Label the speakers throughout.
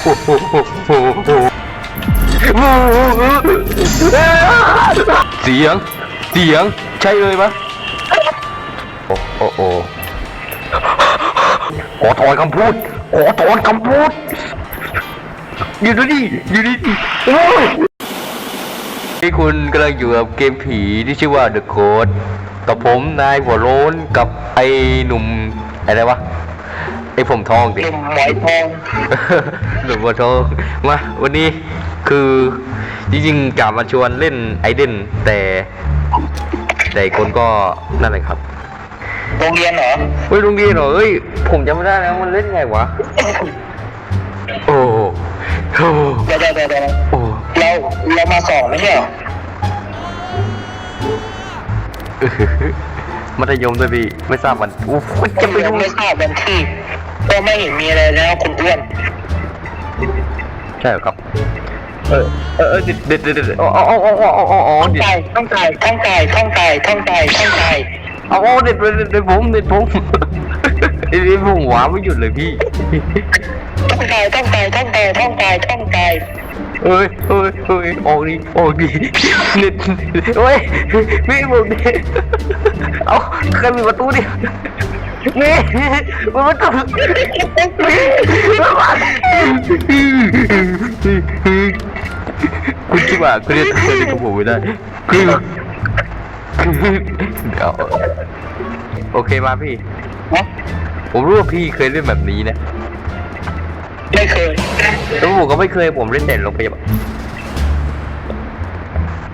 Speaker 1: เสียง เสียง ใช่เลยปะโอ้โอ้โอ้ขอถอนคำพูด ขอถอนคำพูดอยู่นี่อยู่นี่โอ้ยที่คุณกำลังอยู่กับเกมผีที่ชื่อว่า The Code กับผมนายหัวโล้นกับไอ้หนุ่มอะไรวะ ไอ้ผมทองดิ
Speaker 2: หนุ่มหมอยทอง
Speaker 1: หนุ่มหัวทองมาวันนี้คือจริงๆกลับมาชวนเล่นไอเดนแต่ แต่อีกคนก็นั่นแหละครับ
Speaker 2: โรงเรียนเหรอ
Speaker 1: เฮ้ยลุงดีเหรอเฮ้ยผมจำไม่ได้แล้วมันเล่นไงวะ โอ้โหโอ้โห
Speaker 2: เดี๋ยวเดี๋ยวเดี๋ยวเดี๋ยว
Speaker 1: โอ้โห
Speaker 2: เราเรามาสองไม่ใช่เหรอ
Speaker 1: มัธยมด้วยพี่ไม่ทราบมันอู้หูจะไป
Speaker 2: ยั
Speaker 1: รู้
Speaker 2: งไม่ทราบวันที่ก็ไม่เห็นมีอะไรนะคุณอ้วน
Speaker 1: ใช่เหรอครับเออเออเออเด็ดเด็ดเด็ดอ๋ออ๋ออ๋ออ๋ออ๋ออ๋อ
Speaker 2: ท่อง
Speaker 1: เด็ด
Speaker 2: ไก่ท่องไก่ท่องไก่ท่องไก่ท่องไก่ท่องไก่
Speaker 1: อ๋อเด็ดเด็ดเด็ดผมเด็ดผมไอ้นี่ผมหวาไม่หยุดเลยพี่
Speaker 2: ท่องไก่ท่องไก่ท่องไก่ท่องไก่ท่องไก่
Speaker 1: เอ้ยเอ้ยเอ้ยออกดิออกดิเน็ตเฮ้ยพี่ผมดิเอาใครมีประตูดินี่มันประตูคุณคิดว่าคุณจะทำอะไรกับผมไม่ได้คือเดี๋ยวโอเคมาพี่
Speaker 2: นะ
Speaker 1: ผมรู้ว่าพี่เคยเล่นแบบนี้นะ
Speaker 2: ไม่เคย
Speaker 1: แล้วผมก็ไม่เคยผมเล่นแต่โรงพยาบาล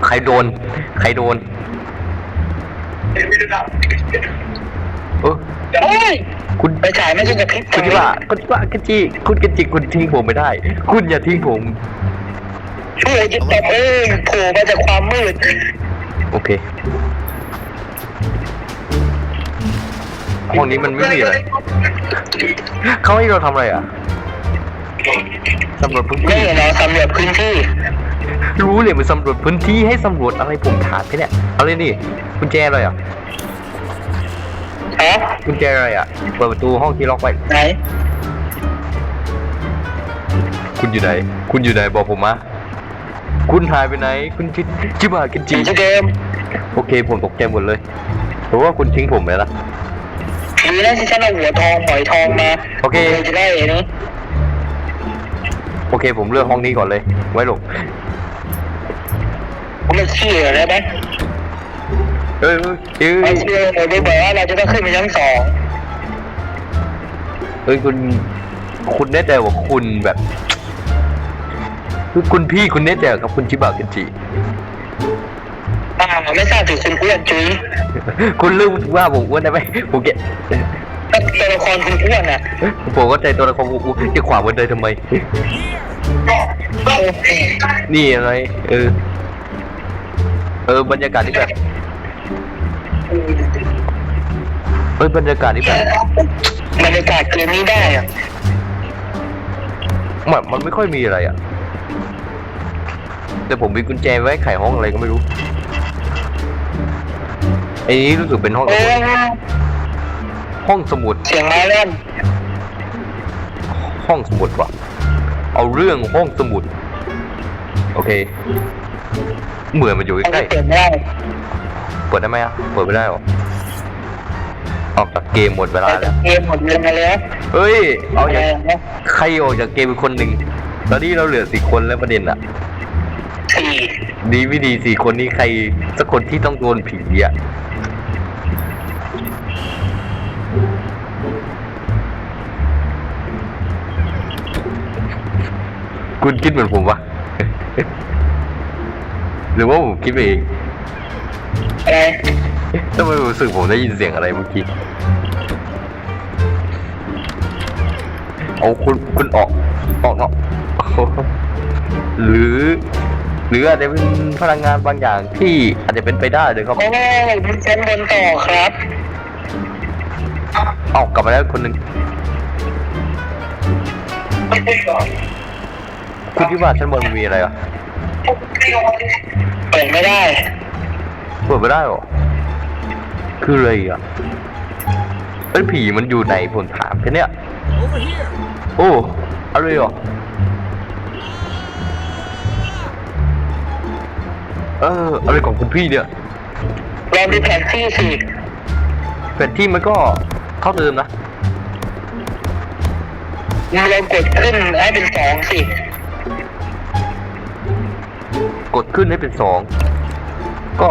Speaker 1: ใครโดน ใครโดนเออ
Speaker 2: โอ้ย
Speaker 1: คุณ
Speaker 2: ไปฉายไม่ใช่กับพริบ
Speaker 1: คุณคิดว่าคุณคิดว่าคุณจีคุณกิจิคุณทิ้งผมไม่ได้ คุณอย่าทิ้งผม
Speaker 2: ช่วยจิตตบเอ้ยโผล่มาจากความมืด
Speaker 1: โอเค ห้องนี้มันไม่มีอะไรเขาให้เราทำอะไรอะ สำรวจพื้น
Speaker 2: ไม่
Speaker 1: ที่
Speaker 2: เห็นเราสำรวจพื้นที่
Speaker 1: รู้เลยมันสำรวจพื้นที่ให้สำรวจอะไรผมถามแค่เนี้ยเอาเลยนี่กุญแจอะไรอะ
Speaker 2: ฮะ
Speaker 1: กุญแจอะไรอะเปิดประตูห้องที่ล็อกไว้
Speaker 2: ไหน
Speaker 1: คุณอยู่ไหน คุณอยู่ไหนบอกผมมาคุณหายไปไหน คุณชิชิบากิน
Speaker 2: อ
Speaker 1: จี
Speaker 2: ยู่ที่เดิม
Speaker 1: โอเค ผมตกใจหมดเลยเพราะว่าคุณทิ้งผมไปแล้ว
Speaker 2: ดีนะที่ฉันเอาหัวทองหมอยทองมา
Speaker 1: โอเค
Speaker 2: จะได้เองนะ
Speaker 1: โอ เคผมเลือกห้องนี้ก่อนเลย ไว้หลบ
Speaker 2: ผมไม่เชื่อได้ไหม
Speaker 1: เอ้ยเอ้ย
Speaker 2: ไม่
Speaker 1: เอ้ย
Speaker 2: เชื่อเลยไม่บอกว่าเราจะต้องขึ้นไปชั้นสอง
Speaker 1: เอ้ยคุณ คุณแน่ใจว่าคุณแบบคือคุณพี่คุณแน่ใจเหรอครับคุณชิบากินจี
Speaker 2: อ่าไม่ทราบถึงคุณอ้วนจุ้ย
Speaker 1: คุณเลือกว่าผมอ้วนได้ไหมผมเกะ
Speaker 2: ตัวละครคุณอ้วนอะ
Speaker 1: ผมก็ใจตัวละครกูจะขวางมันเลยทำไม นี่อะไร เออ เออบรรยากาศที่แบบเอ้ยบรรยากาศที่แบบ
Speaker 2: บรรยากาศเกมนี้ได้อะ
Speaker 1: มันมันไม่ค่อยมีอะไรอะ แต่ผมมีกุญแจไว้ไขห้องอะไรก็ไม่รู้ไอ้นี้รู้สึกเป็นห้อง
Speaker 2: โอ้
Speaker 1: ห้องสมุด
Speaker 2: เสียงไม้เล่น
Speaker 1: ห้องสมุดว่ะเอาเรื่องห้องสมุด โอเค เหมือนมันอยู่
Speaker 2: มัน
Speaker 1: ใกล้
Speaker 2: เปิดไม่ได้
Speaker 1: ๆเปิดได้ไหมอะ เปิดไม่ได้หรอ ออกจากเกมหมดเวลาแล้ว
Speaker 2: เกมหมดเวลาแล้ว
Speaker 1: เฮ้ย เอาอย่าง
Speaker 2: อะไรนะ
Speaker 1: ใครออกจากเกมเป็นคนหนึ่ง ตอนนี้เราเหลือสี่คนแล้วประเด็นอะ
Speaker 2: สี่
Speaker 1: ดีไม่ดีสี่คนนี้ใครสักคนที่ต้องโดนผีอะ คุณคิดเหมือนผมปะหรือว่าผมคิดไปเอง
Speaker 2: อะไร
Speaker 1: ทำไมผมรู้สึกผมได้ยินเสียงอะไรเมื่อกี้ เอาคุณคุณออกออกเนาะหรือ หรืออาจจะเป็นพลังงานบางอย่างที่อาจจะเป็นไปได้เลยครับ
Speaker 2: โอ้ยเป็นชั้นบนต่อครับ
Speaker 1: ออกกลับมาแล้วคนหนึ่ง คุณคิดว่าชั้นบนมันมีอะไรอะ
Speaker 2: เปิดไม่ได้
Speaker 1: เปิดไม่ได้หรอ คืออะไรอะไอ้ผีมันอยู่ไหนผมถามแค่เนี้ยโอ้อะไรอะเอออะไรของคุณพี่เนี่ย
Speaker 2: แรมดูแผนที่สิ
Speaker 1: แผนที่มันก็เท่าเดิมนะ
Speaker 2: มีแรงกดขึ้นให้เป็นสองสิ
Speaker 1: กดขึ้นให้เป็นสองก็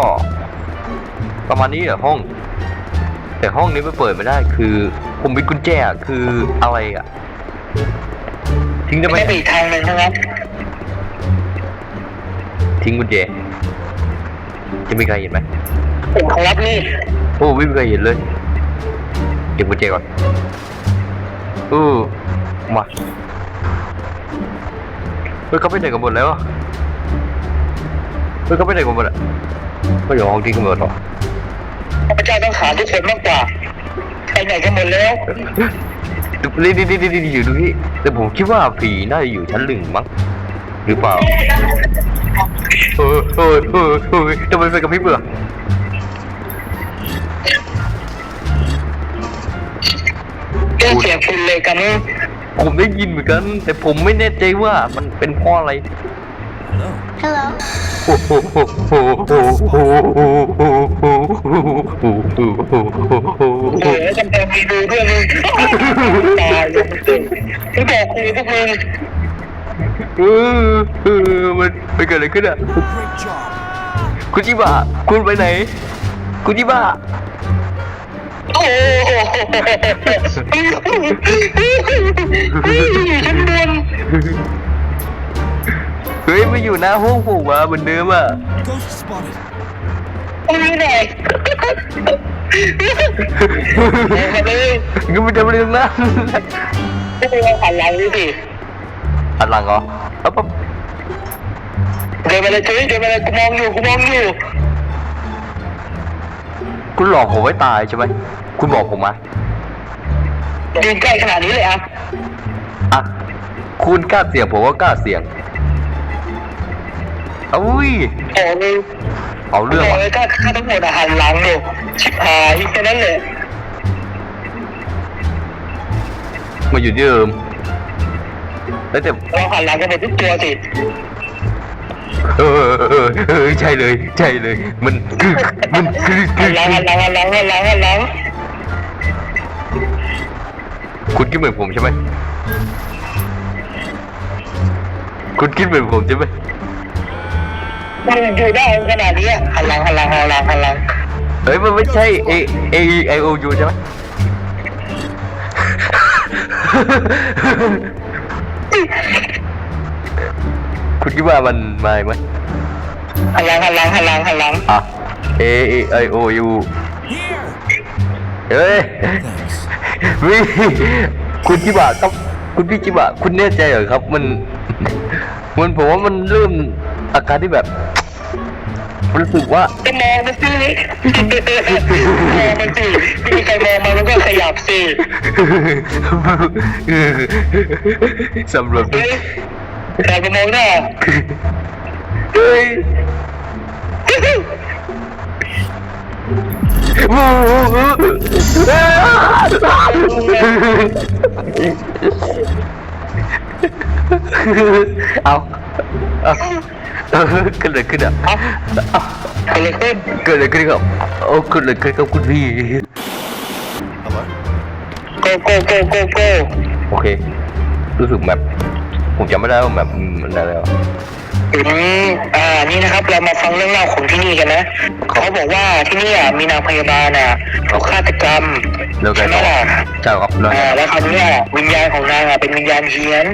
Speaker 1: ประมาณนี้เหรอห้อง แต่ห้องนี้มันเปิดไม่ได้คือ ผมมีกุญแจอะคืออะไรอะทิ้งได้ไหม
Speaker 2: ไม่ไปอีกทางหนึ่งนะครับ
Speaker 1: ทิ้งกุญแจจะมีใครเห็นไหม
Speaker 2: ผมของรับนี่
Speaker 1: โอ้ไม่มีใครเห็นเลยเก็บกุญแจก่อนเออมาเฮ้ยเขาไปไหนกันหมดแล้วอะ เฮ้ยเขาไปไหนกันหมดอะเขาอยู่ห้องที่กันหมดเหรอ
Speaker 2: ข้าพเจ้าต้องหาทุกคนมากกว่าไปไหนกันหมดแล้ว
Speaker 1: นี่นี่นี่นี่อยู่ตรงนี้แต่ผมคิดว่าผีน่าจะอยู่ชั้นหนึ่งมั้งหรือเปล่าเออเออเออเออทำไมไฟกับพริบเบื่อ
Speaker 2: เรื่องเสียงคุณเลยกันนี่
Speaker 1: ผมได้ยินเหมือนกัน แต่ผมไม่แน่ใจว่ามันเป็นเพราะอะไร
Speaker 3: Hello.
Speaker 1: โอ้โหำ
Speaker 2: เป็มีดูเรื่อนึตายเลต่บอกกูพวกมึง
Speaker 1: เออเออมันไปเกิดอะไรขึ้นอะคุณจิบะคุณไปไหน คุณจิบะ
Speaker 2: โอ้ฉันโดน
Speaker 1: เฮ้ยมาอยู่หน้าห้องผมอะเหมือนเดิมอะ
Speaker 4: Ghost spotted.
Speaker 2: ตรงนี้หน่อยมาเลย
Speaker 1: งั้นมันจะมาเรื่องนั้น
Speaker 2: พวกเราหันหลังดูสิ
Speaker 1: อันหลังเหรอปั๊บปั๊บ
Speaker 2: เดินมาเลยเจ๊เดินมาเลยกูมองอยู่กูมองอยู่
Speaker 1: คุณหลอกผมไว้ตายใช่ไหมคุณบอกผมมา
Speaker 2: ยืนใกล้ขนาดนี้เลยอะ
Speaker 1: อะคุณกล้าเสี่ยงผมก็กล้าเสี่ยง อุ้ย
Speaker 2: โอ้เลย
Speaker 1: เอาเรื่อง
Speaker 2: โอ้
Speaker 1: ว่ะ
Speaker 2: เลยถ้าฆ่าทั้งหมดอะหันหลังอยู่ชิบหายแค่นั้นเลย
Speaker 1: มาอยู่ที่เดิมแล้วแต่
Speaker 2: เราหันหลังกันหมดทุกตัวสิ
Speaker 1: เออเออเออเออใช่เลย ใช่เลย มันคือมันคือคื
Speaker 2: หั
Speaker 1: อน
Speaker 2: หลังหันหลังหันหลังหันหลังหันหลัง
Speaker 1: คุณคิดเหมือนผมใช่ไหมคุณคิดเหมือนผมใช่ไหม
Speaker 2: มันอยู่ได้ขนาดนี้อะหันหลังหันหลังหันหลังหันหลัง
Speaker 1: เฮ้ยมันไม่ใช่ A A I O U ใช่ไหม คุณคิดว่ามันมาไหม
Speaker 2: หันหลังหันหลังหันหลังหันหลัง
Speaker 1: อะ A I O U
Speaker 4: Here.
Speaker 1: เฮ้ย
Speaker 4: Thanks.
Speaker 1: วิคุณจิบะครับ คุณพี่จิบะ คุณแน่ใจเหรอครับ มัน มันผมว่ามันเริ่มอาการที่แบบ รู้สึกว่า
Speaker 2: ก็มองมันสิมองมันสิไม่มีใครมองมันมันก็ขยับสิ
Speaker 1: สำหรับ
Speaker 2: เฮ้ยใครมามองหน้า
Speaker 1: เฮ้ยโอ้โหเอาเอา เอาเกิดอะไรขึ้นอะ
Speaker 2: เอ้าอะไรขึ้น
Speaker 1: เกิดอะไรขึ้นครับโอ้เกิดอะไรขึ้นกับคุณพี่
Speaker 4: Hello.
Speaker 2: โกโกโกโกโก
Speaker 1: โอเค รู้สึกแบบผมจำไม่ได้ว่าแบบมันอะไรแล้ว
Speaker 2: อืมอ่านี่นะครับ เรามาฟังเรื่องเล่าของที่นี่กันนะเขาบอกว่าที่นี่อะมีนางพยาบาลอะถูกฆาตกรรมใช่ไหมล่ะ
Speaker 1: ใช่ครับแล้วไง
Speaker 2: อ่าแล้วคราวนี้วิญญาณของนางอะเป็นวิญญาณเฮียน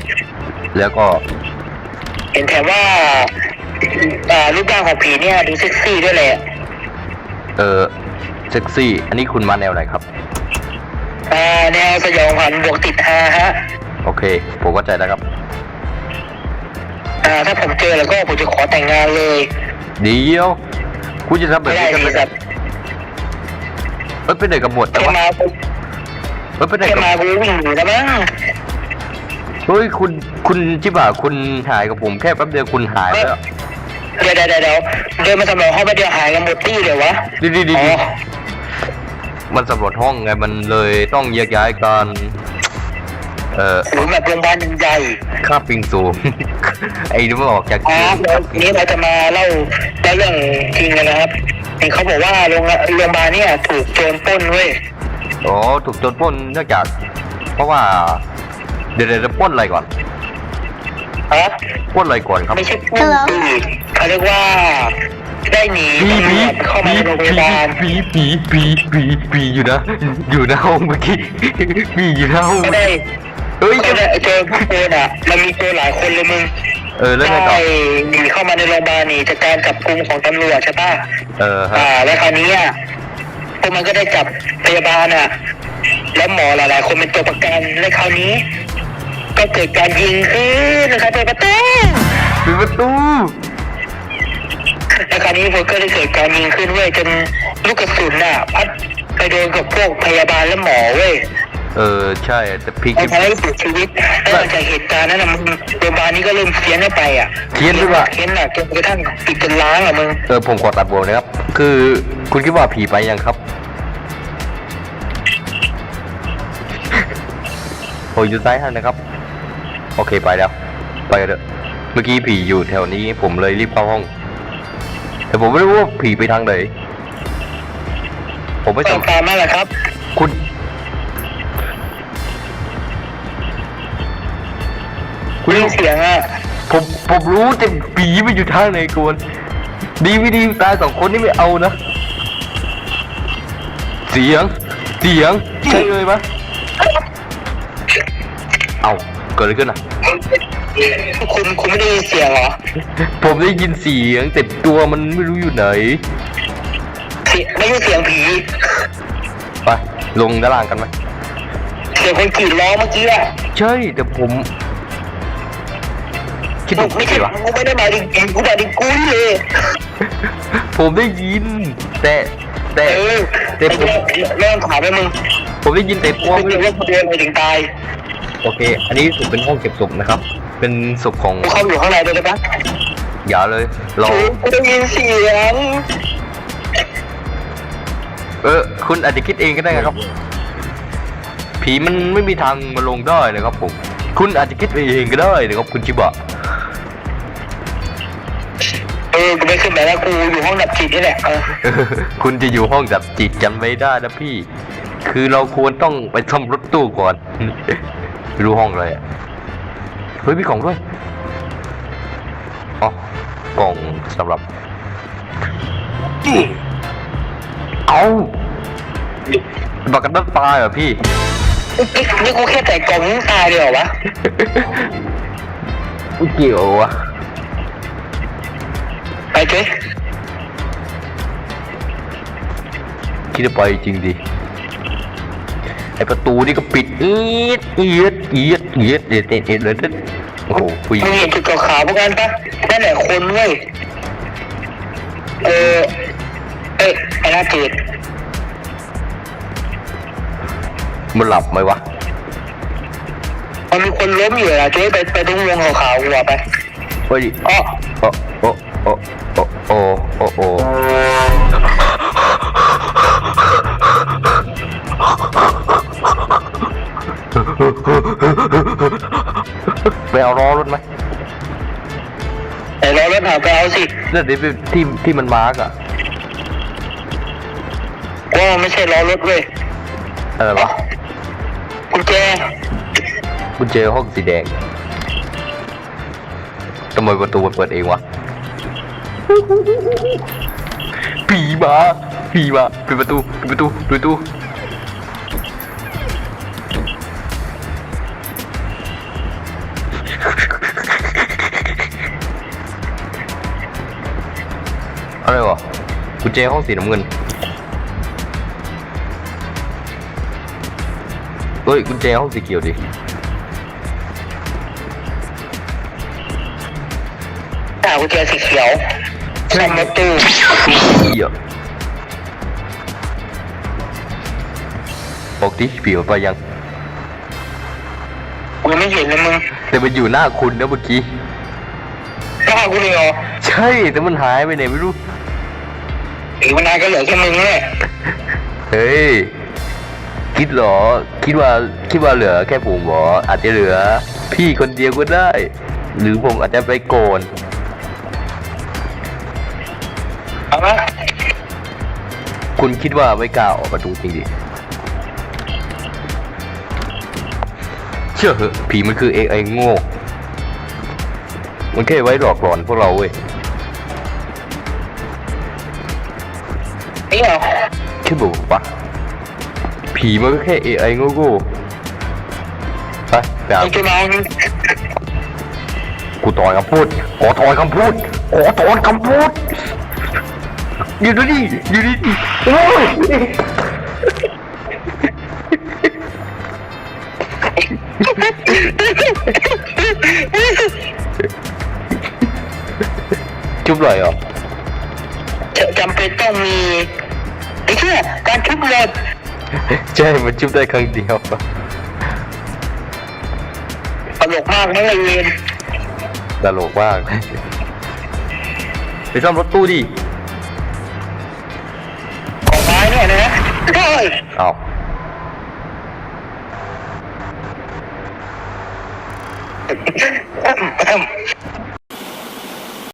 Speaker 1: แล้วก็
Speaker 2: เห็นแถมว่า อ่ารูปร่างของผีเนี่ยดูเซ็กซี่ด้วยแหละ
Speaker 1: เออเซ็กซี่ อันนี้คุณมาแนวไหนครับ
Speaker 2: อ่าแนวสยองขวัญบวกติดฮาฮะ
Speaker 1: โอเค ผมเข้าใจแล้วครับ
Speaker 2: อ่า ถ้าผมเจอแล้วก็ผมจะขอแต่งงานเลย
Speaker 1: เดี๋ยว คุณจะทำแบบ
Speaker 2: ไม่ได้
Speaker 1: นี้กัน
Speaker 2: เล
Speaker 1: เลยย
Speaker 2: แบบ
Speaker 1: เอ้ยไปไหนกันหมดแต่
Speaker 2: แค่
Speaker 1: ว่า
Speaker 2: มา
Speaker 1: เอ้ยไปไหน
Speaker 2: แค่
Speaker 1: กัน
Speaker 2: มากูวิ่งหนีแล้วมั้ง
Speaker 1: เฮ้ยคุณคุณจิบะคุณหายกับผมแค่แป๊บเดียวคุณหายแล้ว
Speaker 2: เดี๋ยวเดี๋ยวเดี๋ยวเดี๋ยวเดินมาสำรวจห้องไปเดียวหายกันหมดตี้เลยวะ
Speaker 1: ดีดีดี
Speaker 2: อ๋อ
Speaker 1: มันสำรวจห้องไงมันเลยต้องแยกย้ายกันเออ
Speaker 2: หรือแบบโรงพยาบาลใหญ่
Speaker 1: ค่าปิงสูง ไอ้นี่มันออกจาก
Speaker 2: ๆอ๋อ
Speaker 1: เกม
Speaker 2: เดี๋ยวนี้เราจะมาเล่าเล่าเรื่องจริงกันนะครับเห็นเขาบอกว่าโรงโรงพยาบาลเนี่ยถูกโจรปล้นเว้ย
Speaker 1: อ๋อถูกโจรปล้นเนื่องจาก เพราะว่าเดี๋ยวเดี๋ยวจะปล้นอะไรก่อน
Speaker 2: ฮะ
Speaker 1: ปล้นอะไรก่อนครับ
Speaker 2: ไม่ใช่ปล้นสิเขาเรียกว่า ได้หนี
Speaker 1: ผีผี
Speaker 2: ตำรวจเข้ามา
Speaker 1: ผี
Speaker 2: ในโรงพ
Speaker 1: ผี
Speaker 2: ยาบาล
Speaker 1: ผีผีผีผีผีอยู่นะ อยู่หน้าห้องเมื่อกี้ผีอยู่หน้าห้อง
Speaker 2: ก็ได้
Speaker 1: เฮ้ย
Speaker 2: ก็ได้เจอพวกโจรอะ มันมีโจรหลายคนเลยมึง
Speaker 1: เออแล้วไงต่อ
Speaker 2: ได้หนีเข้ามาในโรงพยาบาลนี่จากการจับกุมของตำรวจใช่ปะ
Speaker 1: เออฮะ
Speaker 2: อ่าแล้วคราวนี้อะพวกมันก็ได้จับพยาบาลอะ แล้วหมอหลายๆ คนเป็นตัวประกัน และคราวนี้ ก็เกิดการยิงขึ้นนะครับเปิดประตู
Speaker 1: ปิดประตู
Speaker 2: แล้วคราวนี้พวกก็ได้เกิดการยิงขึ้นเว้ยจนลูกกระสุนอะพัดไปโดนกับพวกพยาบาลและหมอเว้ย
Speaker 1: เออใช่แต่พี่
Speaker 2: ทำ
Speaker 1: คิด
Speaker 2: ให้เสียชีวิตแล้วหลังจากเหตุการณ์นั้นนะมึงโรงพยาบาลนี้ก็เริ่มเพี้ยนไปอะ
Speaker 1: เพี้ยนด้วยว่ะ
Speaker 2: เพี้ยนหนักจนกระทั่งปิดจนล้างอะมึง
Speaker 1: เออผมขอตัดบวกนะครับ คือคุณคิดว่าผีไปยังครับโอ้ยอยู่ซ้ายท่านนะครับ โอเคไปแล้ว ไปกันเถอะเมื่อกี้ผีอยู่แถวนี้ผมเลยรีบเข้าห้อง แต่ผมไม่รู้ว่าผีไปทางไหน ผมไม่
Speaker 2: ตาม
Speaker 1: จำ
Speaker 2: ตามนั่นแหละครับ
Speaker 1: คุณ คุณ
Speaker 2: ได้ยินเสียงอะ
Speaker 1: ผมผมรู้แต่ผีมันอยู่ทางไหนกวนดีไม่ดีตายสองคนนี่ไม่เอานะ เสียง เสียง ใช่เลยปะเอาเกิดอะไรขึ้นอะ
Speaker 2: คุณคุณไม่ได้ยินเสียงเหรอ
Speaker 1: ผมได้ยินเสียงแต่ตัวมันไม่รู้อยู่ไหน
Speaker 2: เสียงไม่ใช่เสียงผี
Speaker 1: ไป ลงด้านล่างกันไหม
Speaker 2: เสียงคนกรีดร้องเมื่อกี้อะ
Speaker 1: ใช่แต่ผม คิดถูก
Speaker 2: ไม่
Speaker 1: ไม่
Speaker 2: ใช่
Speaker 1: ใช่หรอ
Speaker 2: กูไม่ได้หมายถึงผีกูหมายถึงกูนี่เลย
Speaker 1: ผมได้ยิน แต่แต่
Speaker 2: เออ
Speaker 1: แต่ผม
Speaker 2: เริ่มถามไปมึง
Speaker 1: ผมได้ยินแต่ตัว
Speaker 2: ว่า
Speaker 1: ไม่
Speaker 2: เรื่องคนเดียวเลยถึงตาย
Speaker 1: โอเค อันนี้สุดเป็นห้องเก็บศพนะครับ เป็นศพของ
Speaker 2: กูเข้าอยู่ข้างในเลยได้ปะ
Speaker 1: อย่าเลยเรา
Speaker 2: กูได้ยินเสียง
Speaker 1: เออคุณอาจจะคิดเองก็ได้นะครับ ผีมันไม่มีทางมาลงได้นะครับผม คุณอาจจะคิดไปเองก็ได้นะครับคุณชิบะ
Speaker 2: เออกูไม่ขึ้นไปแล้วกูอยู่ห้องดับจิตนี่แหละเออ
Speaker 1: คุณจะอยู่ห้องดับจิตจำไว้ได้นะพี่ คือเราควรต้องไปซ่อมรถตู้ก่อนไม่ รู้ห้องอะไรอะเฮ้ยมีกล่องด้วยอ๋อกล่องสำหรับเอาบักกันน้ำตายเหรอพี่
Speaker 2: นี่นี่กูแค่แต่กล่องมึงตายเลยเหรอวะ
Speaker 1: ไม่เกี่ยววะ
Speaker 2: ไปเจ๊
Speaker 1: คิดว่าไปจริงดิไอประตูนี่ก็ปิดเอียด เอียดเอียดเอียดเอียดเอียดเอียดเลยนะโอ้โหผู้หญิ
Speaker 2: มึ
Speaker 1: ง
Speaker 2: งเห็นจุดขาวๆพวกนั้นปะนั่นแหละคนเว้ยเออเอ๊ะไอ้หน้าจืด
Speaker 1: มันหลับไหมวะ
Speaker 2: มันมีคนล้มอยู่อะเจ๊ไปไปตรงวงขาวๆหัวไป
Speaker 1: เฮ้ย
Speaker 2: อ๋อ
Speaker 1: โอ้โอ้โอ้โอ้โอ้โอ้โอ้ ไปเอาล้อรถไหม
Speaker 2: แต่เราเล่นหาไปเอาสิ
Speaker 1: นั่นที่ที่ที่มันมาร์กอะ
Speaker 2: ว่ามันไม่ใช่ล้อรถเว้ย
Speaker 1: อะไรวะ
Speaker 2: กุญแจ
Speaker 1: กุญแจห้องสีแดงทำไมประตูมันเปิดเองวะผีมาผีมาปิดประตูปิดประตูปิดประตู กุญแจห้องสีน้ำเงินเฮ้ยกุญแจห้องสีเขียวดิ
Speaker 2: หากุญแจสีเขียวซ่อมรถตู้
Speaker 1: เหี้ยบอกดิผีมันไปยัง
Speaker 2: กูไม่เห็นเลยมึง
Speaker 1: แต่มันอยู่หน้าคุณนะเมื่อกี้
Speaker 2: กล้ากูเลยเหรอ
Speaker 1: ใช่แต่มันหายไปไหนไม่รู้
Speaker 2: อีกวันนานก็เหลือแค่มึงแหละ
Speaker 1: เฮ้ยจคิดเหรอ คิดว่า คิดว่าเหลือแค่ผมเหรอ อาจจะเหลือ พี่คนเดียวก็ได้ หรือผมอาจจะไปโกน
Speaker 2: เอาละ
Speaker 1: คุณคิดว่าไม่กล้าออกประตูจริงดิ เชื่อเหอะผีมันคือเอไอโง่ มันแค่ไว้หลอกหลอนพวกเราเว้ย
Speaker 2: นี่เหรอ
Speaker 1: ใช่บอกปะผีมันก็แค่ AI โง่ๆไปไปเอา
Speaker 2: มึงจะนอน
Speaker 1: กูถอนคำพูด ขอถอนคำพูด ขอถอนคำพูด อยู่ดูดิอยู่ดิโอ้ยจุ๊บเลยเหรอ
Speaker 2: จะจำเป็นต้องมีไอ้เชี่ยการชุบเล็บ
Speaker 1: ใช่มันจุ๊บได้ครั้งเดียว
Speaker 2: ตลกมากไม่เลยเวน
Speaker 1: ตลกมากไปซ่อมรถตู้ดิ
Speaker 2: ของไม้เนี่ยนะเฮ้ย
Speaker 1: เอา